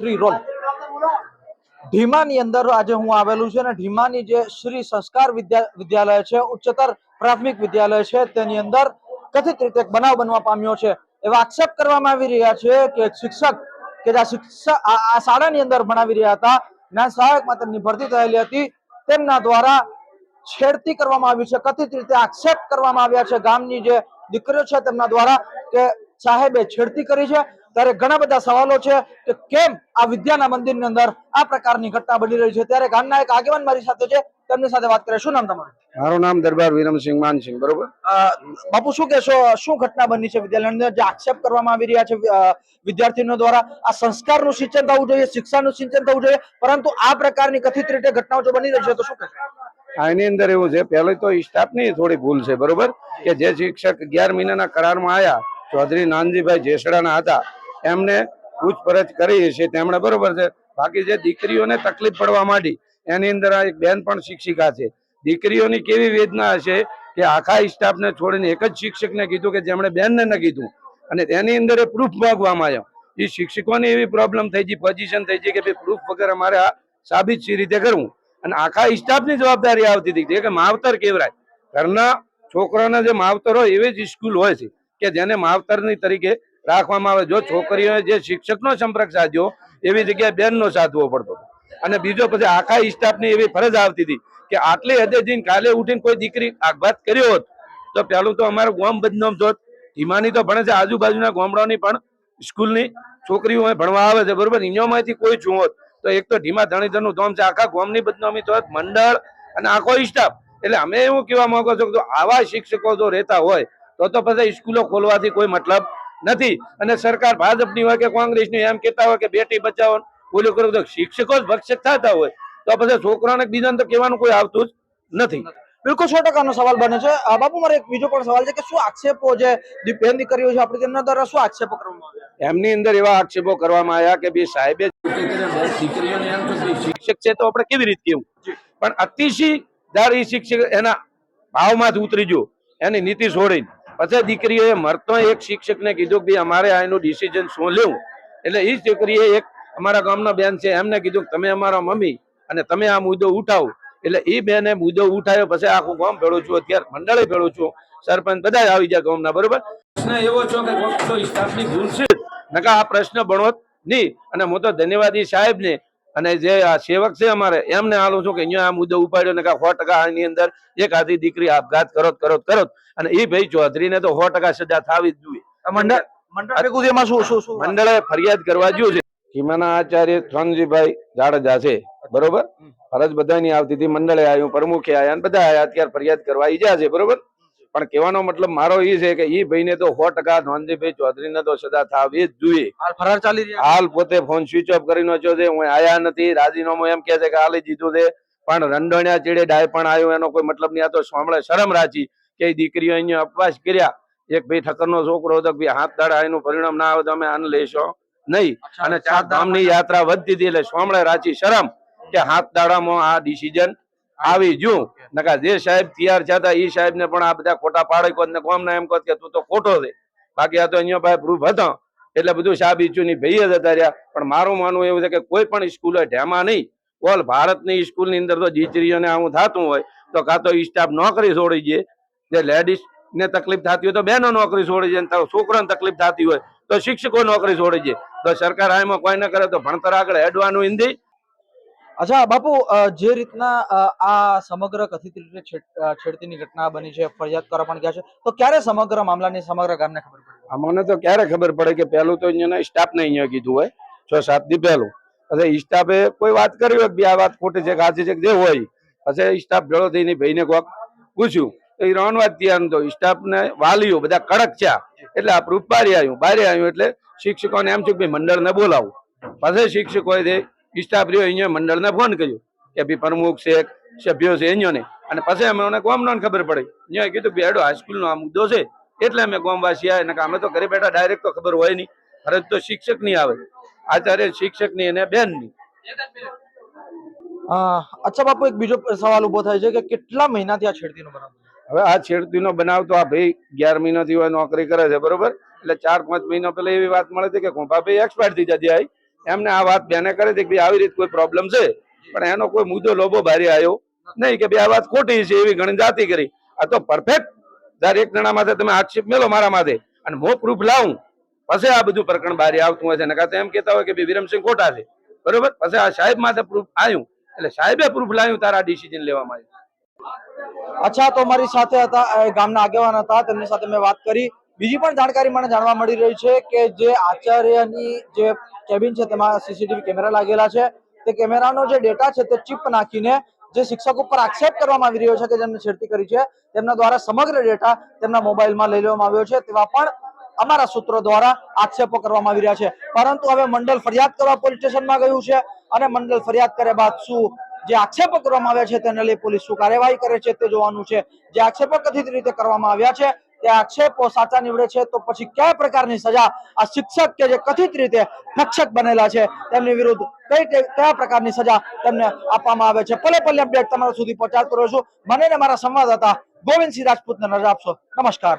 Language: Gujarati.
Three role. ઢીમાની અંદર આજે હું આવેલું છું અને ઢીમાની જે શ્રી સંસ્કાર વિદ્યા, વિદ્યાલય છે, ઉચ્ચતર પ્રાથમિક વિદ્યાલય છે, તેની અંદર કથિત રીતે બનાવ બનવા પામ્યો છે. એવા આક્ષેપ કરવામાં આવી રહ્યા છે કે શિક્ષક, કે જે શિક્ષક આ શાળાની અંદર ભણાવી રહ્યા હતા, જ્ઞાન સહાયકમાં તેમની ભરતી થયેલી હતી, તેમના દ્વારા છેડતી કરવામાં આવી છે, કથિત રીતે આક્ષેપ કરવામાં આવ્યા છે. ગામની જે દીકરીઓ છે તેમના દ્વારા કે સાહેબે છેડતી કરી છે ત્યારે ઘણા બધા સવાલો છે કે કેમ આ વિદ્યાના મંદિરની અંદર આ પ્રકારની ઘટના બની રહી છે? ત્યારે ગામના એક આગેવાન મારી સાથે છે. તેમની સાથે વાત કરે શું નામ તમારું? મારું નામ દરબાર વિરમસિંહ માનસિંહ બરોબર? બાપુ શું કહેશો? શું ઘટના બની છે વિદ્યાલયની અંદર? જે આક્ષેપ કરવામાં આવી રહ્યા છે વિદ્યાર્થીઓ દ્વારા? આ સંસ્કારનું સિંચન થવું જોઈએ શિક્ષાનું સિંચન થવું જોઈએ પરંતુ આ પ્રકારની કથિત રીતે ઘટનાઓ જો બની રહી છે તો શું કહેશો? એની અંદર એવું છે પહેલે તો સ્ટાફની થોડી ભૂલ છે બરોબર? કે જે શિક્ષક અગિયાર મહિનાના કરારમાં આયા ચૌધરી નાનજીભાઈ જેસડાના હતા એમને પૂછપરછ કરી છે. તેમણે બરોબર છે. બાકી જે દીકરીઓને તકલીફ પડવા માંડી, એની અંદર આ એક બેન પણ શિક્ષિકા છે. દીકરીઓની કેવી વેદના હશે કે આખા સ્ટાફને છોડીને એક જ શિક્ષકને કીધું કે જેમણે બેનને ન કીધું. અને તેની અંદર એ પ્રૂફ માગવામાં આવ્યો. એ શિક્ષકોની એવી પ્રોબ્લેમ થઈ ગઈ પોઝિશન થઈ ગઈ કે ભાઈ પ્રૂફ વગર અમારે આ સાબિત સી રીતે કરવું? અને આખા સ્ટાફની જવાબદારી આવતી હતી. કે માવતર કેવરાય ઘરના છોકરાના જે માવતર હોય એવી જ સ્કૂલ હોય છે કે જેને માવતરની તરીકે રાખવામાં આવે. જો છોકરીઓએ જે શિક્ષકનો સંપર્ક સાધ્યો, એવી જગ્યાએ બેનનો સાધવો પડતો અને બીજો પછી આખા સ્ટાફની એવી ફરજ આવતી હતી કે આટલી હદે જઈને કાલે ઉઠીને કોઈ દીકરી આઘાત કર્યો હોત, તો પેલું તો અમારું ગામ બદનામ જોત હિમાની તો ભણે છે, આજુબાજુના ગામડાઓની પણ સ્કૂલની છોકરીઓ ભણવા આવે છે, બરોબર? ઇન્યોમાંથી કોઈ હોત, તો એક તો ધીમા ધણીધરનું ધોમ છે, આખા ગામની બદનામી તો મંડળ અને આખો સ્ટાફ. એટલે અમે એવું કહેવા માંગો છો કે આવા શિક્ષકો જો રહેતા હોય, તો તો પછી સ્કૂલો ખોલવાથી કોઈ મતલબ નથી. અને સરકાર ભાજપની હોય કે કોંગ્રેસની એમ કહેતા હોય કે બેટી બચાવો બોલ્યો કરો તો શિક્ષકો જ ભક્ષક થતા હોય. તો પછી છોકરાને બીજાને તો કહેવાનું કોઈ આવતું જ નથી. બિલકુલ સો ટકાનો સવાલ બને છે. આ બાપુ મારે એક બીજો પણ સવાલ છે કે શું આક્ષેપો જે બેન દીકરીઓ છે આપણે તેમના દ્વારા શું આક્ષેપો કરવામાં આવ્યા? એમની અંદર એવા આક્ષેપો કરવામાં આવ્યા કે બે સાહેબે દીકરીઓને એમ શિક્ષક છે તો આપણે કેવી રીતે કેવું? પણ અતિશી એ શિક્ષક એના ભાવમાંથી ઉતરી જો એની નીતિ છોડીને. પછી દીકરીએ મરતો એક શિક્ષકને કીધું કે ભાઈ અમારે આ એનું ડિસિઝન શું લેવું? એટલે એ દીકરીએ એક અમારા ગામના બેન છે એમને કીધું કે તમે અમારા મમ્મી અને તમે આ મુદ્દો ઉઠાવો. એટલે એ બેને મુદ્દો ઉઠાવ્યો પછી આખું ગામ ભેળું છું અત્યારે મંડળે ભેળું છું. સરપંચ બધા આવી જાય ગામના બરોબર? પ્રશ્ન એવો છો કે સ્ટાફની ભૂલ છે? નકા આ પ્રશ્ન ભણોત નહીં. અને હું તો ધન્યવાદી સાહેબને અને જે આ સેવક છે અમારે એમને આલું છું કે અહીંયા આ મુદ્દો ઉપાડ્યો ને સો ટકા આની અંદર એક આધી દીકરી આપઘાત કરો કરો કરોત. અને એ ભાઈ ચૌધરીને તો સો ટકા સજા થવી જ જોઈએ. મંડળ મંડળ એમાં શું શું શું મંડળે ફરિયાદ કરવા જોયું છે. સીમાના આચાર્ય ત્રણજીભાઈ જાડેજા છે. બરોબર? ફરજ બધાની આવતી હતી મંડળે આવ્યું પ્રમુખે આવ્યા અને બધા આવ્યા અત્યારે ફરિયાદ કરવા ઈજા છે બરોબર? પણ કહેવાનો મતલબ મારો એ છે કે ઈ ભાઈને તો સો ટકા ધનજીભાઈ ચૌધરીને તો સજા થવી જ જોઈએ. હાલ ફરાર ચાલી રહ્યા હાલ પોતે ફોન સ્વિચ ઓફ કરી નાખ્યો છે હું આયા નથી રાજીનામું એમ કે છે કે હાલી દીધું છે પણ રંડોણ્યા ચીડે ડાય પણ આવ્યું એનો કોઈ મતલબ નહીં આ તો સાંભળે શરમ રાખી કે દીકરીઓ અહીંયા અપવાસ કર્યા. એક ભાઈ ઠક્કરનો છોકરો હતો ભાઈ હાથ દાડા એનું પરિણામ ના આવે તો અમે આને લેશો. નહીં. અને ચાર ધામની યાત્રા વધતી હતી એટલે સોમળે રાચી શરમ કે હાથ દાડામાં આ ડિસિઝન આવી ગયું નકા જે સાહેબ તૈયાર થયા એ સાહેબ ને પણ આ બધા ખોટા પાડે કોત ને કોમ એમ કહો કે તું તો ખોટો છે. બાકી આ તો અહીંયા ભાઈ પ્રૂફ હતો. એટલે બધું સાહેબ ઈચ્છું ની ભાઈ જ હતા રહ્યા. પણ મારું માનવું એવું છે કે કોઈ પણ સ્કૂલે ઢેમાં નહીં. ઓલ ભારતની સ્કૂલની અંદર તો દીકરીઓને આવું થતું હોય તો કાં તો સ્ટાફ નોકરી છોડી દે જે લેડીઝ ને તકલીફ થતી હોય તો બહેનો નોકરી છોડી જાય ને છોકરાને તકલીફ થતી હોય તો શિક્ષકો નોકરી છોડી જાય તો સરકાર આમાં કોઈ ન કરે તો ભણતર આગળ હેડવાનું હિન્દી અચ્છા બાપુ જે રીતના આ સમગ્ર કથિત રીતે છેડતીની ઘટના બની છે ફરિયાદ કરવા પણ ગયા છે તો ક્યારે સમગ્ર મામલાની સમગ્ર ગામને ખબર પડે? અમને તો ક્યારે ખબર પડે કે પહેલું તો અહીંયાના સ્ટાફને અહીંયા કીધું હોય છ સાત દી પહેલું. પછી સ્ટાફે કોઈ વાત કરી હોય આ વાત ખોટી છે કે સાચી છે જે હોય. પછી સ્ટાફ ભેળો થઈને ભાઈને કોક પૂછ્યું. એ રણવાદ બધા કડક છે એટલે આપણું પ્રૂફ આવ્યું બારી આવ્યું એટલે શિક્ષકોને એમ છે કે મંડળને બોલાવું. પછી શિક્ષકોએ સ્ટાફ રહ્યો અહીંયા મંડળને ફોન કર્યો કે ભાઈ પ્રમુખ છે સભ્યો છે અહીંયાને અને પછી અમે મને ગામનો ખબર પડી. અહીંયા કીધું કે હેડો હાઈસ્કૂલનો આ મુદ્દો છે. એટલે અમે ગામવાસી આવ્યા નકર અમે તો ઘરે બેઠા ડાયરેક્ટ તો ખબર હોય નહીં. ફરજ તો શિક્ષકની આવે. આચાર્ય શિક્ષકની અને બેનની. અ, અચ્છા બાપુ એક બીજો સવાલ ઊભો થાય છે કે કેટલા મહિનાથી આ છેડતીનો બનાવ બન્યો? હવે આ છેડતીનો બનાવ તો આ ભાઈ અગિયાર મહિનાથી હોય નોકરી કરે છે, બરોબર? એટલે ચાર પાંચ મહિના પહેલા એવી વાત મળે છે કે ભાઈ એક્સપાયર થઈ જતી આવી એમને આ વાત બેને કરે છે કે ભાઈ આવી રીત કોઈ પ્રોબ્લેમ છે? પણ એનો કોઈ મુદ્દો લોભો ભારી આવ્યો નહીં કે ભાઈ આ વાત ખોટી છે એવી ઘણી જાતિ કરી. આ તો પરફેક્ટ જ્યારે એક જણા માથે તમે આક્ષેપ મેલો મારા માથે અને હું પ્રૂફ લાવું. પછી આ બધું પ્રકરણ બહાર આવતું હોય છે. નકા તો એમ કહેતા હોય કે ભાઈ વિરમસિંહ ખોટા છે. બરોબર? પછી આ સાહેબ માથે પ્રૂફ આવ્યું એટલે સાહેબે પ્રૂફ લાવ્યું, તારા ડિસિઝન લેવામાં આવ્યું. અચ્છા, તો મારી સાથે હતા ગામના આગેવાન હતા, તેમની સાથે મેં વાત કરી. બીજી પણ જાણકારી મને જાણવા મળી રહી છે કે જે આચાર્યની જે કેબિન છે, તેમાં સીસીટીવી કેમેરા લાગેલા છે. તે કેમેરાનો જે ડેટા છે, તે ચિપ નાખીને જે શિક્ષક ઉપર આક્ષેપ કરવામાં આવી રહ્યો છે કે જેમને છેડતી કરી છે, તેમના દ્વારા સમગ્ર ડેટા તેમના મોબાઈલમાં લઈ લેવામાં આવ્યો છે. તેવા પણ અમારા સૂત્રો દ્વારા આક્ષેપો કરવામાં આવી રહ્યા છે. પરંતુ હવે મંડળ ફરિયાદ કરવા પોલીસ સ્ટેશનમાં ગયું છે અને મંડળ ફરિયાદ કર્યા બાદ શું જે આક્ષેપો કરવામાં આવ્યા છે તેને લઈ પોલીસ શું કાર્યવાહી કરે છે તે જોવાનું છે. જે આક્ષેપો કથિત રીતે કરવામાં આવ્યા છે, તે આક્ષેપો સાચા નીવડે છે તો પછી કયા પ્રકારની સજા આ શિક્ષક કે જે કથિત રીતે ભક્ષક બનેલા છે તેમની વિરુદ્ધ કઈ કયા પ્રકારની સજા તેમને આપવામાં આવે છે. પલે પલે અપડેટ તમારા સુધી પહોંચાડતો રહું છું. મને મારા સંવાદદાતા ગોવિંદસિંહ રાજપૂતને નજર આપશો. નમસ્કાર.